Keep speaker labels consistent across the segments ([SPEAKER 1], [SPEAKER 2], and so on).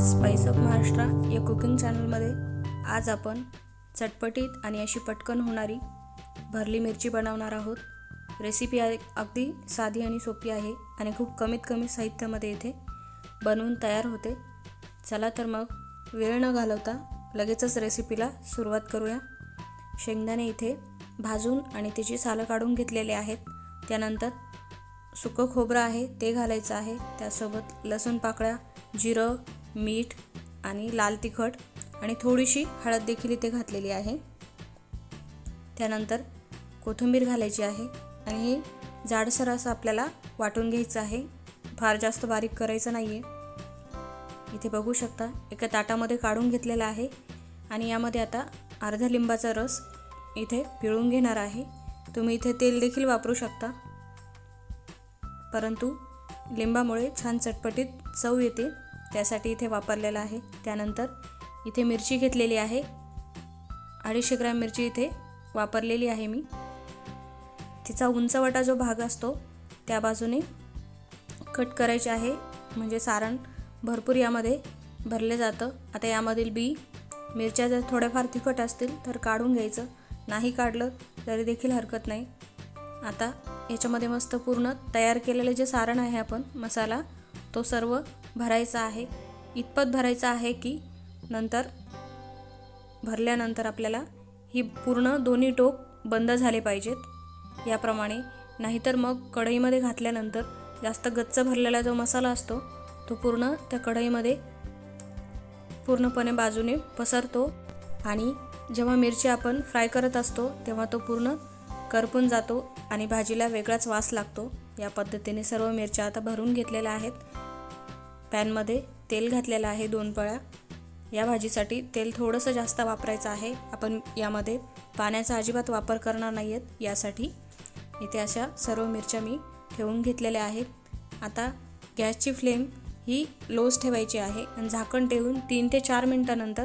[SPEAKER 1] Spice of Maharashtra या cooking चॅनलमध्ये आज आपण चटपटीत आणि अशी पटकन होणारी भरली मिरची बनवणार आहोत. रेसिपी अगदी साधी आणि सोपी आहे आणि खूप कमीत कमी साहित्यामध्ये इथे बनवून तयार होते. चला तर मग वेळ न घालवता लगेचच रेसिपीला सुरुवात करूया. शेंगदाणे इथे भाजून आणि त्याची सालं काढून घेतलेले आहेत. त्यानंतर सुकं खोबरं आहे ते घालायचं आहे. त्यासोबत लसूण पाकळ्या जिरं मीठ आणि लाल तिखट आणि थोडीशी हळद देखील इथे घातलेली आहे. त्यानंतर कोथिंबीर घालायची आहे आणि हे जाडसर असं आपल्याला वाटून घ्यायचं आहे. फार जास्त बारीक करायचं नाही आहे इथे बघू शकता एका ताटामध्ये काढून घेतलेला आहे आणि यामध्ये आता अर्ध्या लिंबाचा रस इथे पिळून घेणार आहे. तुम्ही इथे तेल देखील वापरू शकता. परंतु लिंबामुळे छान चटपटीत चव येते. त्यासाठी इथे वापरलेलं आहे. त्यानंतर इथे मिरची घेतलेली आहे. अडीचशे ग्रॅम मिरची इथे वापरलेली आहे मी. तिचा उंचवटा जो भाग असतो त्या बाजूने कट करायचे आहे. म्हणजे सारण भरपूर यामध्ये भरले जातं. आता यामधील बी मिरच्या जर थोड्याफार तिखट असतील तर काढून घ्यायचं. नाही काढलं तरी देखील हरकत नाही. आता याच्यामध्ये मस्त पूर्ण तयार केलेले जे सारण आहे आपण मसाला तो सर्व भरायचा आहे. इतपत भरायचा आहे की नंतर भरल्यानंतर आपल्याला ही पूर्ण दोन्ही टोक बंद झाले पाहिजेत. याप्रमाणे नाहीतर मग कढईमध्ये घातल्यानंतर जास्त गच्च भरलेला जो मसाला असतो तो पूर्ण त्या कढईमध्ये पूर्णपणे बाजूने पसरतो आणि जेव्हा मिरची आपण फ्राय करत असतो तेव्हा तो पूर्ण करपून जातो आणि भाजीला वेगळाच वास लागतो. या पद्धतीने सर्व मिरच्या आता भरून घेतलेल्या आहेत. पॅनमध्ये तेल घातलेलं आहे दोन पळ्या. या भाजीसाठी तेल थोडंसं जास्त वापरायचं आहे. आपण यामध्ये पाण्याचा अजिबात वापर करणार नाही आहेत यासाठी इथे अशा सर्व मिरच्या मी ठेवून घेतलेल्या आहेत. आता गॅसची फ्लेम ही लोज ठेवायची आहे आणि झाकण ठेवून तीन ते चार मिनटानंतर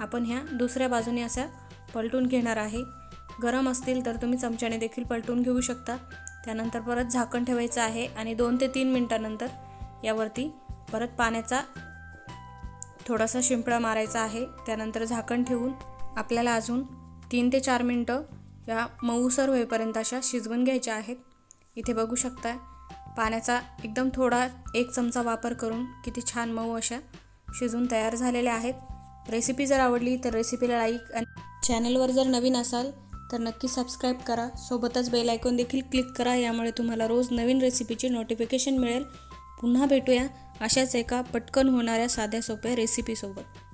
[SPEAKER 1] आपण ह्या दुसऱ्या बाजूने अशा पलटून घेणार आहे. गरम असतील तर तुम्ही चमच्याने देखील पलटून घेऊ शकता. त्यानंतर परत झाकण ठेवायचं आहे आणि दोन ते तीन मिनटानंतर यावरती परत पाण्याचा थोडासा शिंपडा मारायचा आहे. त्यानंतर झाकण ठेवून आपल्याला अजून तीन ते चार मिनटं या मऊसर होईपर्यंत अशा शिजवून घ्यायच्या आहेत. इथे बघू शकता पाण्याचा एकदम थोडा एक चमचा वापर करून किती छान मऊ अशा शिजून तयार झालेल्या आहेत. रेसिपी जर आवडली तर रेसिपीला लाईक आणि चॅनलवर जर नवीन असाल तर नक्की सबस्क्राईब करा. सोबतच बेल आयकॉन देखील क्लिक करा. यामुळे तुम्हाला रोज नवीन रेसिपीची नोटिफिकेशन मिळेल. पुन्हा भेटूया अशाच एका पटकन होणाऱ्या साध्या सोप्या रेसिपीसोबत